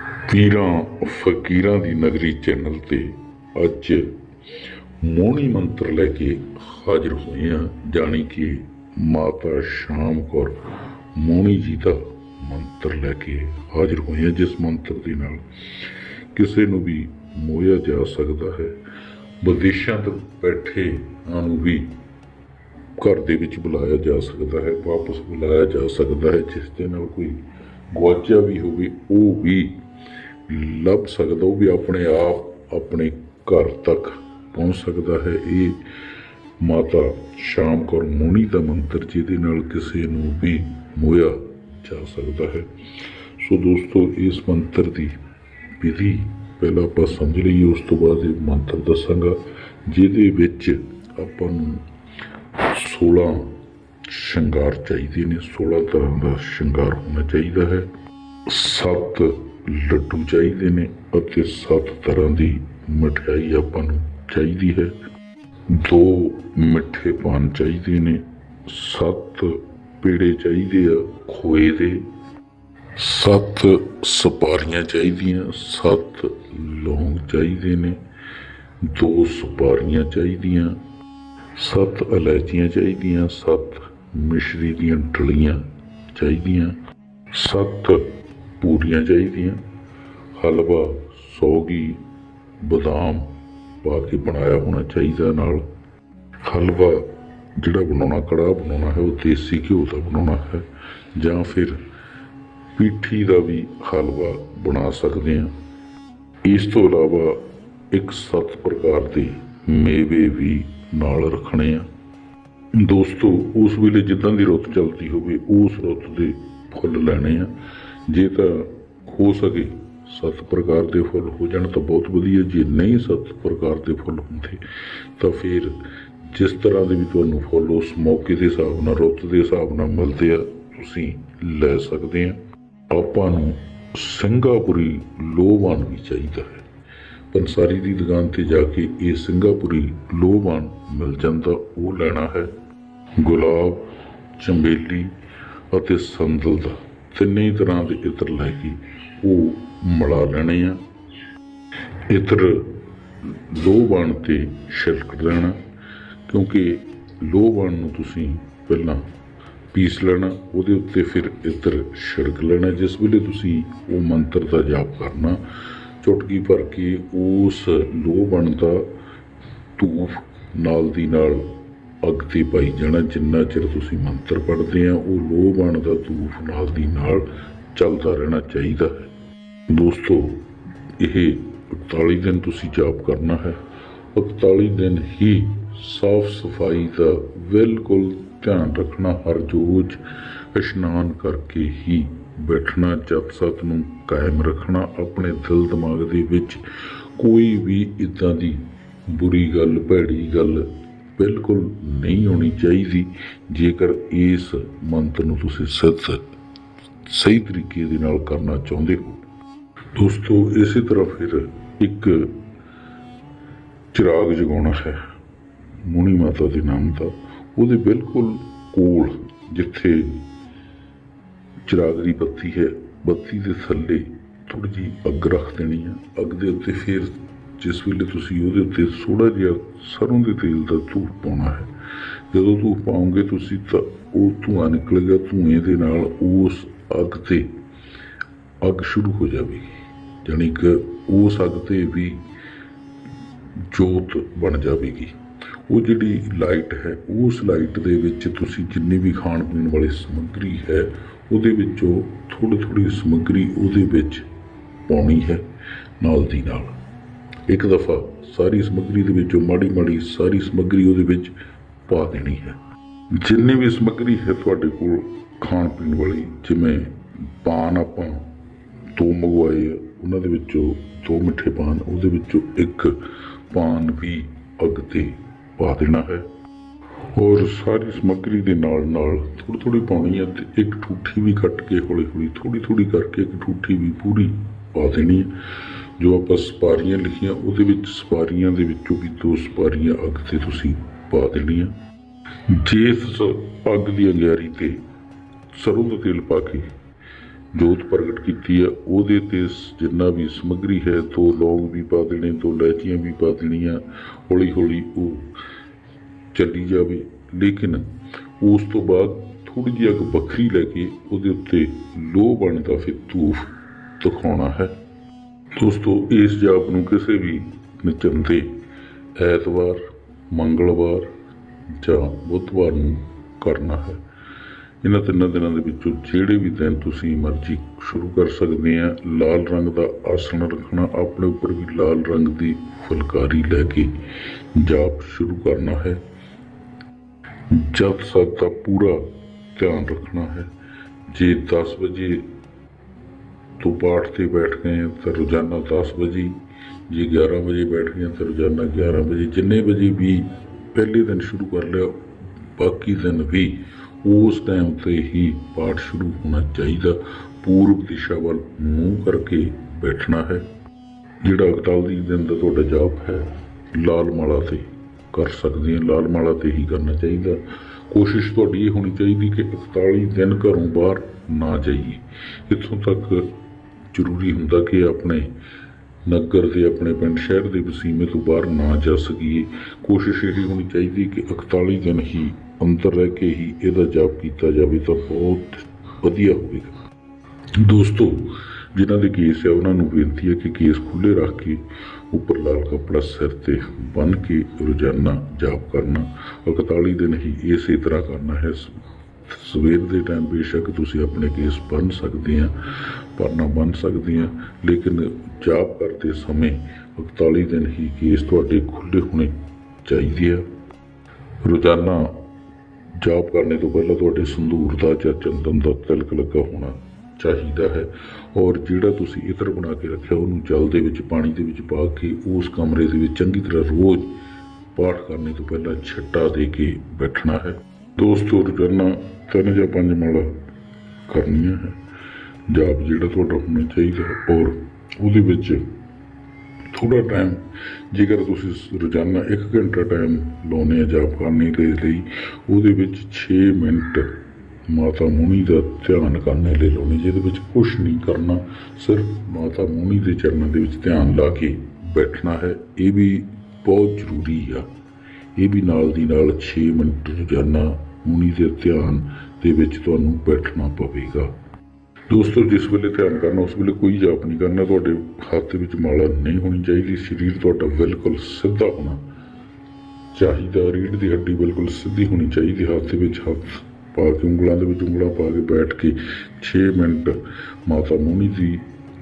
ਪੀਰਾਂ ਫਕੀਰਾਂ ਦੀ ਨਗਰੀ ਚੈਨਲ ਤੇ ਅੱਜ ਮੋਹਣੀ ਮੰਤਰ ਲੈ ਕੇ ਹਾਜ਼ਰ ਹੋਏ ਹਾਂ, ਜਾਣੀ ਕਿ ਮਾਤਾ ਸ਼ਾਮ ਕੌਰ ਮੋਹਣੀ ਜੀ ਦਾ ਮੰਤਰ ਲੈ ਕੇ ਹਾਜ਼ਰ ਹੋਏ ਹਾਂ। ਜਿਸ ਮੰਤਰ ਦੇ ਨਾਲ ਕਿਸੇ ਨੂੰ ਵੀ ਮੋਇਆ ਜਾ ਸਕਦਾ ਹੈ। ਵਿਦੇਸ਼ਾਂ ਤੋਂ ਬੈਠੇ ਨੂੰ ਵੀ ਘਰ ਦੇ ਵਿੱਚ ਬੁਲਾਇਆ ਜਾ ਸਕਦਾ ਹੈ, ਵਾਪਸ ਬੁਲਾਇਆ ਜਾ ਸਕਦਾ ਹੈ। ਜਿਸ ਦੇ ਨਾਲ ਕੋਈ ਗੁਆਚਿਆ ਵੀ ਹੋਵੇ, ਉਹ ਵੀ ਲੱਭ ਸਕਦਾ, ਉਹ ਵੀ ਆਪਣੇ ਆਪ, ਆਪਣੇ ਘਰ ਤੱਕ ਪਹੁੰਚ ਸਕਦਾ ਹੈ। ਇਹ ਮਾਤਾ ਸ਼ਾਮ ਕੌਰ ਮੋਣੀ ਦਾ ਮੰਤਰ, ਜਿਹਦੇ ਨਾਲ ਕਿਸੇ ਨੂੰ ਵੀ ਮੋਇਆ ਜਾ ਸਕਦਾ ਹੈ। ਸੋ ਦੋਸਤੋ, ਇਸ ਮੰਤਰ ਦੀ ਵਿਧੀ ਪਹਿਲਾਂ ਆਪਾਂ ਸਮਝ ਲਈਏ, ਉਸ ਤੋਂ ਬਾਅਦ ਇਹ ਮੰਤਰ ਦੱਸਾਂਗਾ, ਜਿਹਦੇ ਵਿੱਚ ਆਪਾਂ ਨੂੰ 16 ਸ਼ਿੰਗਾਰ ਚਾਹੀਦੇ ਨੇ। 16 ਤਰ੍ਹਾਂ ਦਾ ਸ਼ਿੰਗਾਰ ਹੋਣਾ ਚਾਹੀਦਾ ਹੈ। ਸੱਤ ਲੱਡੂ ਚਾਹੀਦੇ ਨੇ ਅਤੇ ਸੱਤ ਤਰ੍ਹਾਂ ਦੀ ਮਠਿਆਈ ਆਪਾਂ ਨੂੰ ਚਾਹੀਦੀ ਹੈ। ਦੋ ਮਿੱਠੇ ਪਾਨ ਚਾਹੀਦੇ ਨੇ, ਸੱਤ ਪੇੜੇ ਚਾਹੀਦੇ ਆ ਖੋਏ ਦੇ, ਸੱਤ ਸੁਪਾਰੀਆਂ ਚਾਹੀਦੀਆਂ, ਸੱਤ ਲੌਂਗ ਚਾਹੀਦੇ ਨੇ, ਦੋ ਸੁਪਾਰੀਆਂ ਚਾਹੀਦੀਆਂ, ਸੱਤ ਇਲਾਇਚੀਆਂ ਚਾਹੀਦੀਆਂ, ਸੱਤ ਮਿਸ਼ਰੀ ਦੀਆਂ ਡਲੀਆਂ ਚਾਹੀਦੀਆਂ, ਸੱਤ ਪੂਰੀਆਂ ਚਾਹੀਦੀਆਂ। ਹਲਵਾ, ਸੌਗੀ, ਬਦਾਮ ਪਾ ਕੇ ਬਣਾਇਆ ਹੋਣਾ ਚਾਹੀਦਾ ਨਾਲ। ਹਲਵਾ ਜਿਹੜਾ ਬਣਾਉਣਾ, ਕੜਾਹ ਬਣਾਉਣਾ ਹੈ, ਉਹ ਦੇਸੀ ਘਿਓ ਦਾ ਬਣਾਉਣਾ ਹੈ। ਜਾਂ ਫਿਰ ਪੀਠੀ ਦਾ ਵੀ ਹਲਵਾ ਬਣਾ ਸਕਦੇ ਹਾਂ। ਇਸ ਤੋਂ ਇਲਾਵਾ ਇੱਕ ਸੱਤ ਪ੍ਰਕਾਰ ਦੇ ਮੇਵੇ ਵੀ ਨਾਲ ਰੱਖਣੇ ਆ। ਦੋਸਤੋ, ਉਸ ਵੇਲੇ ਜਿੱਦਾਂ ਦੀ ਰੁੱਤ ਚੱਲਦੀ ਹੋਵੇ, ਉਸ ਰੁੱਤ ਦੇ ਫੁੱਲ ਲੈਣੇ ਆ। ਜੇ ਤਾਂ ਹੋ ਸਕੇ ਸੱਤ ਪ੍ਰਕਾਰ ਦੇ ਫੁੱਲ ਹੋ ਜਾਣ ਤਾਂ ਬਹੁਤ ਵਧੀਆ, ਜੇ ਨਹੀਂ ਸੱਤ ਪ੍ਰਕਾਰ ਦੇ ਫੁੱਲ ਹੁੰਦੇ ਤਾਂ ਫਿਰ ਜਿਸ ਤਰ੍ਹਾਂ ਦੇ ਵੀ ਤੁਹਾਨੂੰ ਫੁੱਲ ਉਸ ਮੌਕੇ ਦੇ ਹਿਸਾਬ ਨਾਲ, ਰੁੱਤ ਦੇ ਹਿਸਾਬ ਨਾਲ ਮਿਲਦੇ ਆ, ਤੁਸੀਂ ਲੈ ਸਕਦੇ ਆ। ਆਪਾਂ ਨੂੰ ਸਿੰਗਾਪੁਰੀ ਲੋਵਾਨ ਵੀ ਚਾਹੀਦਾ ਹੈ। ਪੰਸਾਰੀ ਦੀ ਦੁਕਾਨ ਤੇ ਜਾ ਕੇ ਇਹ ਸਿੰਗਾਪੁਰੀ ਲੋਵਾਨ ਮਿਲ ਜਾਂਦਾ, ਉਹ ਲੈਣਾ ਹੈ ਗੁਲਾਬ ਚੰਬੇਲੀ ਅਤੇ ਸੰਦਲ ਦਾ। ਤਿੰਨੇ ਤਰ੍ਹਾਂ ਦੇ ਇਤਰ ਲੈ ਕੇ ਉਹ ਮਿਲਾ ਲੈਣੇ ਆ। ਇਤਰ ਬਣ ਤੇ ਛਿਲਕ ਦੇਣਾ, ਕਿਉਂਕਿ ਲੋਹਵਾਨ ਨੂੰ ਤੁਸੀਂ ਪਹਿਲਾਂ ਪੀਸ ਲੈਣਾ, ਉਹਦੇ ਉੱਤੇ ਫਿਰ ਇਤਰ ਛਿੜਕ ਲੈਣਾ, ਜਿਸ ਵੇਲੇ ਤੁਸੀਂ ਉਹ ਮੰਤਰ ਦਾ ਜਾਪ ਕਰਨਾ, ਚੁਟਕੀ ਭਰ ਕੇ ਉਸ ਲੋਹ ਬਣ ਦਾ ਧੂਫ ਨਾਲ ਦੀ ਨਾਲ ਅੱਗ ਤੇ ਪਾਈ ਜਾਣਾ, ਜਿੰਨਾ ਚਿਰ ਤੁਸੀਂ ਮੰਤਰ ਪੜ੍ਹਦੇ ਆ, ਉਹ ਲੋਹ ਦਾ ਧੂਫ ਨਾਲ ਦੀ ਨਾਲ ਚੱਲਦਾ ਰਹਿਣਾ ਚਾਹੀਦਾ ਹੈ। ਦੋਸਤੋ, ਇਹ 41 ਦਿਨ ਤੁਸੀਂ ਜਾਪ ਕਰਨਾ ਹੈ। 41 ਦਿਨ ਹੀ ਸਾਫ਼ ਸਫ਼ਾਈ ਦਾ ਬਿਲਕੁਲ ਧਿਆਨ ਰੱਖਣਾ, ਹਰ ਰੋਜ਼ ਇਸ਼ਨਾਨ ਕਰਕੇ ਹੀ ਬੈਠਣਾ, ਜਪ ਸਤ ਨੂੰ ਕਾਇਮ ਰੱਖਣਾ, ਆਪਣੇ ਦਿਲ ਦਿਮਾਗ ਦੇ ਵਿੱਚ ਕੋਈ ਵੀ ਇਦਾਂ ਦੀ ਬੁਰੀ ਗੱਲ, ਭੈੜੀ ਗੱਲ ਬਿਲਕੁਲ ਨਹੀਂ ਹੋਣੀ ਚਾਹੀਦੀ, ਜੇਕਰ ਇਸ ਮੰਤਰ ਨੂੰ ਤੁਸੀਂ ਸਿੱਧ ਸਹੀ ਤਰੀਕੇ ਦੇ ਨਾਲ ਕਰਨਾ ਚਾਹੁੰਦੇ ਹੋ। ਦੋਸਤੋ, ਇਸੇ ਤਰ੍ਹਾਂ ਫਿਰ ਇੱਕ ਚਿਰਾਗ ਜਗਾਉਣਾ ਹੈ, ਮੁਨੀ ਮਾਤਾ ਦੇ ਨਾਮ ਦਾ। ਉਹਦੇ ਬਿਲਕੁਲ ਕੋਲ ਜਿੱਥੇ ਚਿਰਾਗ ਦੀ ਬੱਤੀ ਹੈ, ਬੱਤੀ ਦੇ ਥੱਲੇ ਥੋੜੀ ਜੀ ਅੱਗ ਰੱਖ ਦੇਣੀ ਆ। ਅੱਗ ਦੇ ਉੱਤੇ ਫਿਰ ਜਿਸ ਵੇਲੇ ਤੁਸੀਂ ਉਹਦੇ ਉੱਤੇ ਥੋੜਾ ਜਿਹਾ ਸਰੋਂ ਦੇ ਤੇਲ ਦਾ ਧੂਪ ਪਾਉਣਾ ਹੈ, ਜਦੋਂ ਧੂਪ ਪਾਉਂਗੇ ਤੁਸੀਂ ਤਾਂ ਉਹ ਧੂਆਂ ਨਿਕਲੇਗਾ, ਧੂਏ ਦੇ ਨਾਲ ਉਸ ਅੱਗ ਤੇ ਅੱਗ ਸ਼ੁਰੂ ਹੋ ਜਾਵੇਗੀ। ਜਾਣੀ ਕਿ ਉਸ ਅੱਗ ਤੇ ਵੀ ਜੋਤ ਬਣ ਜਾਵੇਗੀ। ਉਹ ਜਿਹੜੀ ਲਾਈਟ ਹੈ, ਉਸ ਲਾਈਟ ਦੇ ਵਿੱਚ ਤੁਸੀਂ ਜਿੰਨੀ ਵੀ ਖਾਣ ਪੀਣ ਵਾਲੀ ਸਮੱਗਰੀ ਹੈ, ਉਹਦੇ ਵਿੱਚੋਂ ਥੋੜੀ ਥੋੜੀ ਸਮੱਗਰੀ ਉਹਦੇ ਵਿੱਚ ਪਾਉਣੀ ਹੈ, ਨਾਲ ਦੀ ਨਾਲ। ਇੱਕ ਦਫਾ ਸਾਰੀ ਸਮੱਗਰੀ ਦੇ ਵਿੱਚੋਂ ਮਾੜੀ ਮਾੜੀ ਸਾਰੀ ਸਮੱਗਰੀ ਉਹਦੇ ਵਿੱਚ ਪਾ ਦੇਣੀ ਹੈ। ਜਿੰਨੀ ਵੀ ਸਮੱਗਰੀ ਹੈ ਤੁਹਾਡੇ ਕੋਲ ਖਾਣ ਪੀਣ ਵਾਲੀ, ਜਿਵੇਂ ਪਾਨ ਆਪਾਂ ਦੋ ਮੰਗਵਾਏ ਉਹਨਾਂ ਦੇ ਵਿੱਚੋਂ ਦੋ ਮਿੱਠੇ ਪਾਨ, ਉਹਦੇ ਵਿੱਚੋਂ ਇੱਕ ਪਾਨ ਵੀ ਅੱਗ ਤੇ ਪਾ ਦੇਣਾ ਹੈ। ਔਰ ਸਾਰੀ ਸਮੱਗਰੀ ਦੇ ਨਾਲ ਨਾਲ ਥੋੜੀ ਥੋੜੀ ਪਾਉਣੀ ਹੈ ਤੇ ਇੱਕ ਠੂਠੀ ਵੀ ਕੱਟ ਕੇ ਹੌਲੀ ਹੌਲੀ ਥੋੜੀ ਥੋੜੀ ਕਰਕੇ ਇੱਕ ਠੂਠੀ ਵੀ ਪੂਰੀ ਪਾ ਦੇਣੀ ਹੈ। ਜੋ ਆਪਾਂ ਸਪਾਰੀਆਂ ਲਿਖੀਆਂ, ਉਹਦੇ ਵਿੱਚ ਸਪਾਰੀਆਂ ਦੇ ਵਿੱਚੋਂ ਵੀ ਦੋ ਸਪਾਰੀਆਂ ਅੱਗ ਤੇ ਤੁਸੀਂ ਪਾ ਦੇਣੀਆਂ। ਜੇ ਅੱਗ ਦੀ ਅੰਗਿਆਰੀ ਤੇ ਸਰੋਂ ਦਾ ਤੇਲ ਪਾ ਕੇ ਜੋਤ ਪ੍ਰਗਟ ਕੀਤੀ ਹੈ। ਉਹਦੇ ਤੇ ਜਿੰਨਾ ਵੀ ਸਮੱਗਰੀ ਹੈ, ਦੋ ਲੌਂਗ ਵੀ ਪਾ ਦੇਣੇ, ਦੋ ਲੈਚੀਆਂ ਵੀ ਪਾ ਦੇਣੀਆਂ। ਹੌਲੀ ਹੌਲੀ ਉਹ ਚੱਲੀ ਜਾਵੇ। ਲੇਕਿਨ ਉਸ ਤੋਂ ਬਾਅਦ ਥੋੜੀ ਜਿਹੀ ਅੱਗ ਵੱਖਰੀ ਲੈ ਕੇ ਉਹਦੇ ਉੱਤੇ ਲੋਹ ਬਣਦਾ ਫਿਰ ਧੂਫ। ਦਿਖਾਉਣਾ ਹੈ। ਦੋਸਤੋ, ਇਸ ਜਾਪ ਨੂੰ ਕਿਸੇ ਵੀ ਨਚਨ ਐਤਵਾਰ, ਮੰਗਲਵਾਰ ਜਾਂ ਬੁੱਧਵਾਰ ਨੂੰ ਕਰਨਾ ਹੈ। ਇਹਨਾਂ ਤਿੰਨਾਂ ਦਿਨਾਂ ਦੇ ਵਿੱਚੋਂ ਜਿਹੜੇ ਵੀ ਦਿਨ ਤੁਸੀਂ ਮਰਜ਼ੀ ਸ਼ੁਰੂ ਕਰ ਸਕਦੇ ਆ, ਲਾਲ ਰੰਗ ਦਾ ਆਸਣ ਰੱਖਣਾ, ਆਪਣੇ ਉੱਪਰ ਵੀ ਲਾਲ ਰੰਗ ਦੀ ਫੁਲਕਾਰੀ ਲੈ ਕੇ ਜਾਪ ਸ਼ੁਰੂ ਕਰਨਾ ਹੈ। ਜਪ ਸਤ ਦਾ ਪੂਰਾ ਧਿਆਨ ਰੱਖਣਾ ਹੈ, ਜੇ 10 ਵਜੇ ਤੋਂ ਪਾਠ ਤੇ ਬੈਠ ਗਏ ਤਾਂ ਰੋਜ਼ਾਨਾ 10 ਵਜੇ ਜੇ 11 ਵਜੇ ਬੈਠ ਗਏ ਤਾਂ ਰੋਜ਼ਾਨਾ 11 ਵਜੇ ਜਿੰਨੇ ਵਜੇ ਵੀ ਪਹਿਲੇ ਦਿਨ ਸ਼ੁਰੂ ਕਰ ਲਿਆ, ਬਾਕੀ ਦਿਨ ਵੀ ਉਸ ਟਾਈਮ ਤੇ ਹੀ ਪਾਠ ਸ਼ੁਰੂ ਹੋਣਾ ਚਾਹੀਦਾ। ਪੂਰਬ ਦਿਸ਼ਾ ਵੱਲ ਮੂੰਹ ਕਰਕੇ ਬੈਠਣਾ ਹੈ। ਜਿਹੜਾ 41 ਦਿਨ ਦਾ ਤੁਹਾਡਾ ਜਾਪ ਹੈ, ਲਾਲ ਮਾਲਾ ਤੇ ਕਰ ਸਕਦੇ ਹਾਂ। ਲਾਲ ਮਾਲਾ ਤੇ ਹੀ ਕਰਨਾ ਚਾਹੀਦਾ। ਕੋਸ਼ਿਸ਼ ਤੁਹਾਡੀ ਇਹ ਹੋਣੀ ਚਾਹੀਦੀ ਕਿ 41 ਦਿਨ ਘਰੋਂ ਬਾਹਰ ਨਾ ਜਾਈਏ। ਇੱਥੋਂ ਤੱਕ ਜ਼ਰੂਰੀ ਹੁੰਦਾ ਕਿ ਆਪਣੇ ਨਗਰ ਦੇ ਆਪਣੇ ਪਿੰਡ ਸ਼ਹਿਰ ਦੇ ਵਸੀਮੇ ਤੋਂ ਬਾਹਰ ਨਾ ਜਾ ਸਕੀਏ। ਕੋਸ਼ਿਸ਼ ਇਹ ਹੋਣੀ ਚਾਹੀਦੀ ਕਿ 41 ਦਿਨ ਹੀ ਅੰਦਰ ਰਹਿ ਕੇ ਹੀ ਇਹਦਾ ਜਾਪ ਕੀਤਾ ਜਾਵੇ ਤਾਂ ਬਹੁਤ ਵਧੀਆ ਹੋਵੇਗਾ। ਦੋਸਤੋ, ਜਿਨ੍ਹਾਂ ਦੇ ਕੇਸ ਹੈ ਉਹਨਾਂ ਨੂੰ ਬੇਨਤੀ ਹੈ ਕਿ ਕੇਸ ਖੁੱਲੇ ਰੱਖ ਕੇ ਉੱਪਰ ਲਾਲ ਕੱਪੜਾ ਸਿਰ ਤੇ ਬੰਨ ਕੇ ਰੋਜ਼ਾਨਾ ਜਾਪ ਕਰਨਾ 41 ਦਿਨ ਹੀ ਇਸੇ ਤਰ੍ਹਾਂ ਕਰਨਾ ਹੈ। ਸਵੇਰ ਦੇ ਟਾਈਮ ਬੇਸ਼ੱਕ ਤੁਸੀਂ ਆਪਣੇ ਕੇਸ ਬਣ ਸਕਦੇ ਆ ਪਰਨਾ ਬਣ ਸਕਦੇ ਆ ਲੇਕਿਨ ਜਾਪ ਕਰਦੇ ਸਮੇਂ 41 ਦਿਨ ਹੀ ਕੇਸ ਤੁਹਾਡੇ ਖੁੱਲੇ ਹੋਣੇ ਚਾਹੀਦੇ ਆ। ਰੋਜ਼ਾਨਾ ਜਾਪ ਕਰਨੇ ਤੋਂ ਪਹਿਲਾਂ ਤੁਹਾਡੇ ਸੰਧੂਰ ਦਾ ਜਾਂ ਚੰਦਨ ਦਾ ਤਿਲਕ ਲੱਗਾ ਹੋਣਾ ਚਾਹੀਦਾ ਹੈ ਔਰ ਜਿਹੜਾ ਤੁਸੀਂ ਇਤਰ ਬਣਾ ਕੇ ਰੱਖਿਆ ਉਹਨੂੰ ਜਲ ਦੇ ਵਿੱਚ, ਪਾਣੀ ਦੇ ਵਿੱਚ ਪਾ ਕੇ ਉਸ ਕਮਰੇ ਦੇ ਵਿੱਚ ਚੰਗੀ ਤਰ੍ਹਾਂ ਰੋਜ਼ ਪਾਠ ਕਰਨੇ ਤੋਂ ਪਹਿਲਾਂ ਛੱਟਾ ਦੇ ਕੇ ਬੈਠਣਾ ਹੈ। ਦੋਸਤੋ ਰੋਜ਼ਾਨਾ ਤਿੰਨ ਜਾਂ ਪੰਜ ਮਾਲਾ ਕਰਨੀਆਂ ਹੈ। ਜਾਪ ਜਿਹੜਾ ਤੁਹਾਡਾ ਹੋਣਾ ਚਾਹੀਦਾ ਔਰ ਉਹਦੇ ਵਿੱਚ ਥੋੜਾ ਟਾਈਮ ਜੇਕਰ ਤੁਸੀਂ ਰੋਜ਼ਾਨਾ 1 ਘੰਟਾ ਟਾਈਮ ਲਾਉਨੇ ਆ ਜਾਪ ਕਰਨੇ ਦੇ ਲਈ, ਉਹਦੇ ਵਿੱਚ 6 ਮਿੰਟ ਮਾਤਾ ਮੁਨੀ ਦਾ ਧਿਆਨ ਕਰਨੇ ਲਈ ਲਾਉਣੇ, ਜਿਹਦੇ ਵਿੱਚ ਕੁਝ ਨਹੀਂ ਕਰਨਾ, ਸਿਰਫ ਮਾਤਾ ਮੁਨੀ ਦੇ ਚਰਨਾਂ ਦੇ ਵਿੱਚ ਧਿਆਨ ਲਾ ਕੇ ਬੈਠਣਾ ਹੈ। ਇਹ ਵੀ ਬਹੁਤ ਜ਼ਰੂਰੀ ਆ। ਇਹ ਵੀ ਨਾਲ ਦੀ ਨਾਲ 6 ਮਿੰਟ ਰੋਜ਼ਾਨਾ ਮੁਨੀ ਦੇ ਧਿਆਨ ਦੇ ਵਿੱਚ ਤੁਹਾਨੂੰ ਬੈਠਣਾ ਪਵੇਗਾ। ਦੋਸਤੋ, ਜਿਸ ਵੇਲੇ ਧਿਆਨ ਕਰਨਾ, ਉਸ ਵੇਲੇ ਕੋਈ ਜਾਪ ਨਹੀਂ ਕਰਨਾ। ਤੁਹਾਡੇ ਹੱਥ ਵਿੱਚ ਮਾਲਾ ਨਹੀਂ ਹੋਣੀ ਚਾਹੀਦੀ। ਸਰੀਰ ਤੁਹਾਡਾ ਬਿਲਕੁਲ ਸਿੱਧਾ ਹੋਣਾ ਚਾਹੀਦਾ। ਰੀੜ ਦੀ ਹੱਡੀ ਬਿਲਕੁਲ ਸਿੱਧੀ ਹੋਣੀ ਚਾਹੀਦੀ। ਹੱਥ ਵਿੱਚ ਹੱਥ ਪਾ ਕੇ, ਉਂਗਲਾਂ ਦੇ ਵਿੱਚ ਉਂਗਲਾਂ ਪਾ ਕੇ ਬੈਠ ਕੇ 6 ਮਿੰਟ ਮਾਤਾ ਮੋਹਣੀ ਦੀ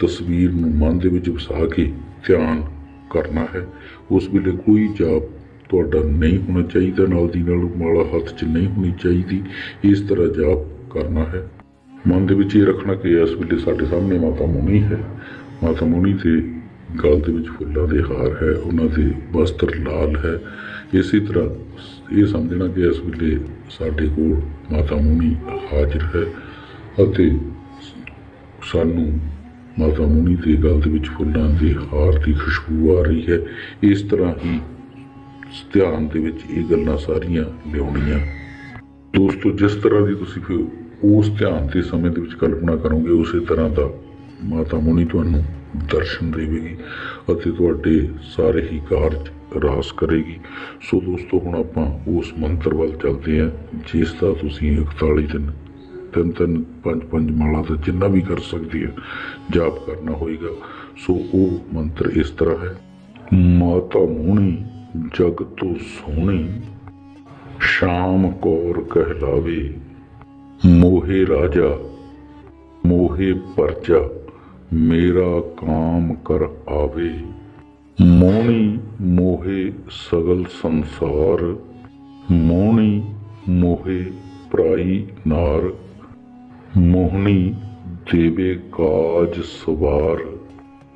ਤਸਵੀਰ ਨੂੰ ਮਨ ਦੇ ਵਿੱਚ ਵਸਾ ਕੇ ਧਿਆਨ ਕਰਨਾ ਹੈ। ਉਸ ਵੇਲੇ ਕੋਈ ਜਾਪ ਤੁਹਾਡਾ ਨਹੀਂ ਹੋਣਾ ਚਾਹੀਦਾ, ਨਾਲ ਦੀ ਨਾਲ ਮਾਲਾ ਹੱਥ 'ਚ ਨਹੀਂ ਹੋਣੀ ਚਾਹੀਦੀ। ਇਸ ਤਰ੍ਹਾਂ ਜਾਪ ਕਰਨਾ ਹੈ। ਮਨ ਦੇ ਵਿੱਚ ਇਹ ਰੱਖਣਾ ਕਿ ਇਸ ਵੇਲੇ ਸਾਡੇ ਸਾਹਮਣੇ ਮਾਤਾ ਮੁਨੀ ਹੈ। ਮਾਤਾ ਮੁਨੀ ਦੇ ਗਲ ਦੇ ਵਿੱਚ ਫੁੱਲਾਂ ਦੇ ਹਾਰ ਹੈ, ਉਹਨਾਂ ਦੇ ਵਸਤਰ ਲਾਲ ਹੈ। ਇਸੇ ਤਰ੍ਹਾਂ ਇਹ ਸਮਝਣਾ ਕਿ ਇਸ ਵੇਲੇ ਸਾਡੇ ਕੋਲ ਮਾਤਾ ਮੁਨੀ ਹਾਜ਼ਰ ਹੈ ਅਤੇ ਸਾਨੂੰ ਮਾਤਾ ਮੁਨੀ ਦੇ ਗਲ ਦੇ ਵਿੱਚ ਫੁੱਲਾਂ ਦੇ ਹਾਰ ਦੀ ਖੁਸ਼ਬੂ ਆ ਰਹੀ ਹੈ। ਇਸ ਤਰ੍ਹਾਂ ਹੀ ਧਿਆਨ ਦੇ ਵਿੱਚ ਇਹ ਗੱਲਾਂ ਸਾਰੀਆਂ ਲਿਆਉਣੀਆਂ। ਦੋਸਤੋ, ਜਿਸ ਤਰ੍ਹਾਂ ਦੀ ਤੁਸੀਂ ਫਿਰ ਉਸ ਧਿਆਨ ਦੇ ਸਮੇਂ ਦੇ ਵਿੱਚ ਕਲਪਨਾ ਕਰੋਗੇ, ਉਸੇ ਤਰ੍ਹਾਂ ਦਾ ਮਾਤਾ ਮੁਨੀ ਤੁਹਾਨੂੰ ਦਰਸ਼ਨ ਦੇਵੇਗੀ ਅਤੇ ਤੁਹਾਡੇ ਸਾਰੇ ਹੀ ਕਾਰਜ ਰਾਸ ਕਰੇਗੀ। ਸੋ ਦੋਸਤੋ, ਹੁਣ ਆਪਾਂ ਉਸ ਮੰਤਰ ਵੱਲ ਚੱਲਦੇ ਹਾਂ, ਜਿਸ ਦਾ ਤੁਸੀਂ 41 ਦਿਨ, ਤਿੰਨ ਤਿੰਨ, ਪੰਜ ਪੰਜ ਮਾਲਾ ਦਾ ਜਿੰਨਾ ਵੀ ਕਰ ਸਕਦੇ ਆ ਜਾਪ ਕਰਨਾ ਹੋਏਗਾ। ਸੋ ਉਹ ਮੰਤਰ ਇਸ ਤਰ੍ਹਾਂ ਹੈ, ਮਾਤਾ ਮੁਨੀ ਜਗ ਤੋਂ ਸੋਹਣੀ, ਸ਼ਾਮ ਕੌਰ ਕਹਿਲਾਵੇ। ਮੋਹੇ ਰਾਜਾ, ਮੋਹੇ ਪਰਚਾ ਮੇਰਾ ਕਾਮ ਕਰ ਆਵੇ। ਮੋਹਣੀ ਮੋਹੇ ਸਗਲ ਸੰਸਾਰ, ਮੋਹਣੀ ਮੋਹੇ ਭਰਾਈ ਨਾਰ। ਮੋਹਣੀ ਦੇਵੇ ਕਾਜ ਸਵਾਰ,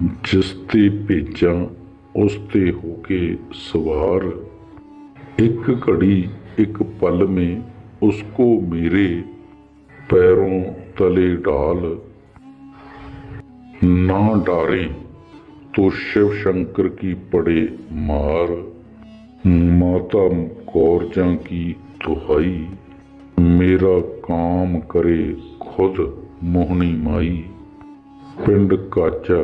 ਜਿਸ ਤੇ ਭੇਜਾਂ ਉਸ ਤੇ ਹੋ ਕੇ ਸਵਾਰ ਇੱਕ ਘੜੀ ਇੱਕ ਪਲ में उसको मेरे पैरों तले डाल ना डारे तो शिव शंकर की पड़े मार माता कौरजा की दुहाई मेरा काम करे खुद ਮੋਹਣੀ ਮਾਈ ਪਿੰਡ ਕਾਚਾ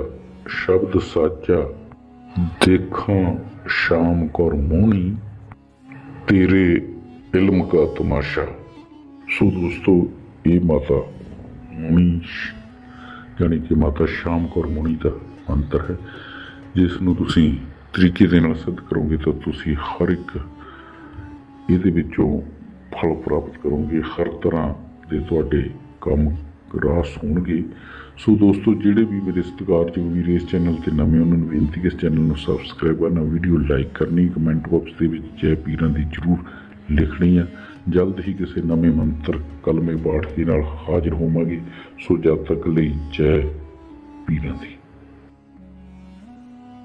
ਸ਼ਬਦ ਸਾਚਾ ਦੇਖਾਂ, ਸ਼ਾਮ ਕੌਰ ਮੋਹਣੀ ਤੇਰੇ ਇਲਮ ਕਾ ਤਮਾਸ਼ਾ। ਸੋ ਦੋਸਤੋ, ਇਹ ਮਾਤਾ ਮੋਹਣੀ ਯਾਨੀ ਕਿ ਮਾਤਾ ਸ਼ਾਮ ਕੌਰ ਮੋਹਣੀ ਦਾ ਅੰਤਰ ਹੈ, ਜਿਸ ਨੂੰ ਤੁਸੀਂ ਤਰੀਕੇ ਦੇ ਨਾਲ ਸਿੱਧ ਕਰੋਗੇ ਤਾਂ ਤੁਸੀਂ ਹਰ ਇੱਕ ਇਹਦੇ ਵਿੱਚੋਂ ਫਲ ਪ੍ਰਾਪਤ ਕਰੋਗੇ, ਹਰ ਤਰ੍ਹਾਂ ਦੇ ਤੁਹਾਡੇ ਕੰਮ ਰਾਸ ਹੋਣਗੇ। ਸੋ ਦੋਸਤੋ, ਜਿਹੜੇ ਵੀ ਮੇਰੇ ਸਤਿਕਾਰਯੋਗ ਵੀਰ ਇਸ ਚੈਨਲ ਤੇ ਨਵੇਂ ਉਹਨਾਂ ਨੂੰ ਬੇਨਤੀ ਕਿ ਇਸ ਚੈਨਲ ਨੂੰ ਸਬਸਕ੍ਰਾਈਬ ਕਰਨਾ ਵੀਡੀਓ ਲਾਈਕ ਕਰਨੀ ਕਮੈਂਟ ਬਾਕਸ ਦੇ ਵਿੱਚ ਜੈ ਪੀਰਾਂ ਦੀ ਜਰੂਰ ਲਿਖਣੀ ਆ। ਜਲਦ ਹੀ ਕਿਸੇ ਨਵੇਂ ਮੰਤਰ, ਕਲਮੇ ਪਾਠ ਦੇ ਨਾਲ ਹਾਜ਼ਰ ਹੋਵਾਂਗੇ। ਸੋ ਜਦ ਤੱਕ ਲਈ ਜੈ ਪੀਰਾਂ ਦੀ।